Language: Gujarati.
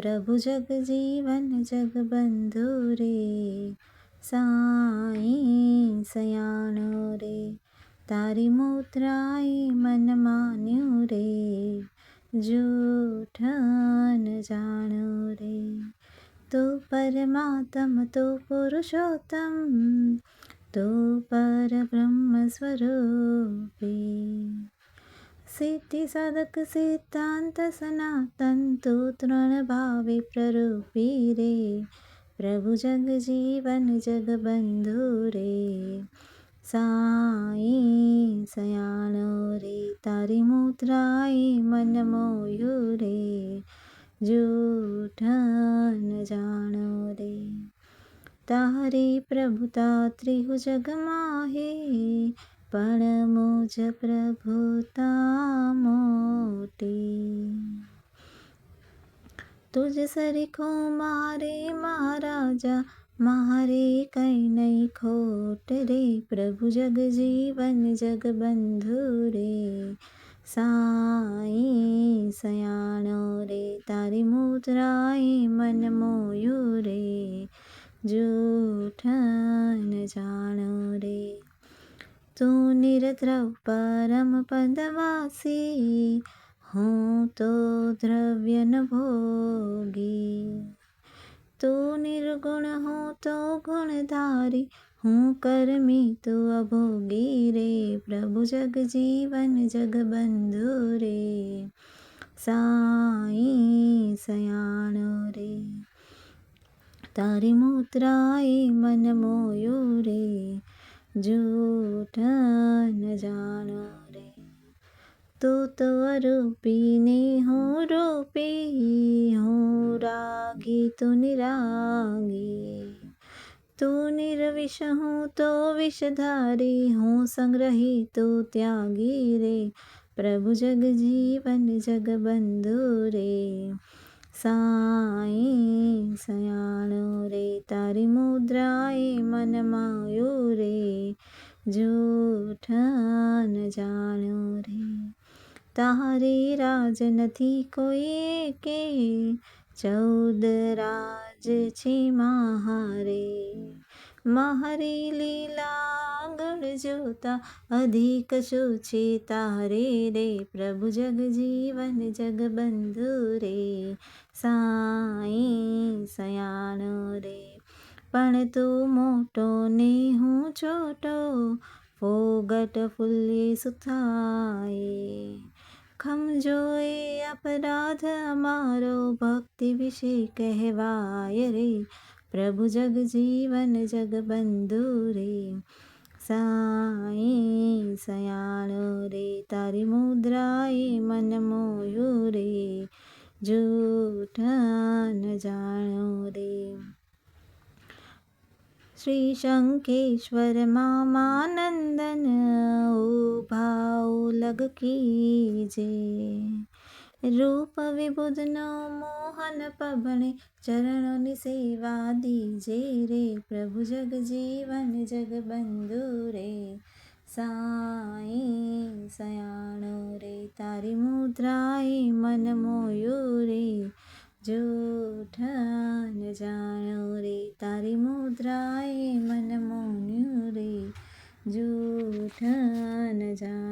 प्रभु जग जीवन जग बंधु रे साई सयाणो रे। तारी तारिमूत्राय मन मानु रे जूठन जाणु रे। तु परमात्म तु पुरुषोत्तमं तु परब्रह्मस्वरूपी। सिद्धि साधक सिद्धान्त सनातन तु तृणभावे प्ररूपि रे प्रभु जगजीवन जगबन्धु रे साय सयाणो रे तारि रे मनमयूरे न जानो रे। तारे प्रभुतात्रिहु जगमाहे પણ મુજ પ્રભુતા મોટી તુજ સરખો મારે મહારાજા, મારે કઈ નહીં ખોટ રે. પ્રભુ જગજીવન જગબંધુ રે. સાઈ સયાણો રે, તારી મુદ્રાએ મન મોયું રે. જૂઠન જાણો રે. તું નિરદ્રવ પરમ પદવાસી, હું તો દ્રવ્યન ભોગી. તું નિર્ગુણ હું તો ગુણધારી, હું કરમી તું અભોગી રે. પ્રભુ જગજીવન જગબંધુ રે, સાઈ સયાણો રે. તારી મુદ્રાએ મન મોયું રે જૂઠન જાણો રે. તું તો અરૂપીને હું રૂપી હું રાગી તું નિરાગી. તું નિર્વિષ હું તો વિષધારી હું સંગ્રહી તું ત્યાગી રે. પ્રભુ જગજીવન જગબંધુ રે. સાઈ સયાણો રે તારી મુદ્રાએ મન માયું રે જૂઠન જાણો રે તારી રાજ નથી કોઈ કે ચૌદ રાજ છે મહારે મહારી લીલા ગણ જોતા અધિક શું છે તારે રે પ્રભુ જગજીવન જગબંધુ રે સાઈ સયાણો રે પણ તું મોટો ને હું છોટો ફોગટ ફૂલે સુથાય ખમજોએ અપરાધ અમારો ભક્તિ વિશે કહેવાય રે પ્રભુ જગજીવન જગબંધુ રે સાઈ સયાણ રે તારી મુદ્રાએ મન મોયું રે જૂઠન જાણો રે શ્રી શંકેશ્વર મામાનંદન ઉભાઉ લગ કીજે રૂપ વિબુધનો મોહન પબણે ચરણોની સેવા દીજે રે. પ્રભુ જગજીવન જગબંધુ રે. સાઈ સયાણો રે. તારી મુદ્રાએ મન મોયું રે. જૂઠન જાણો રે. તારી મુદ્રાએ મન મોન્યું રે. જૂઠન જાણ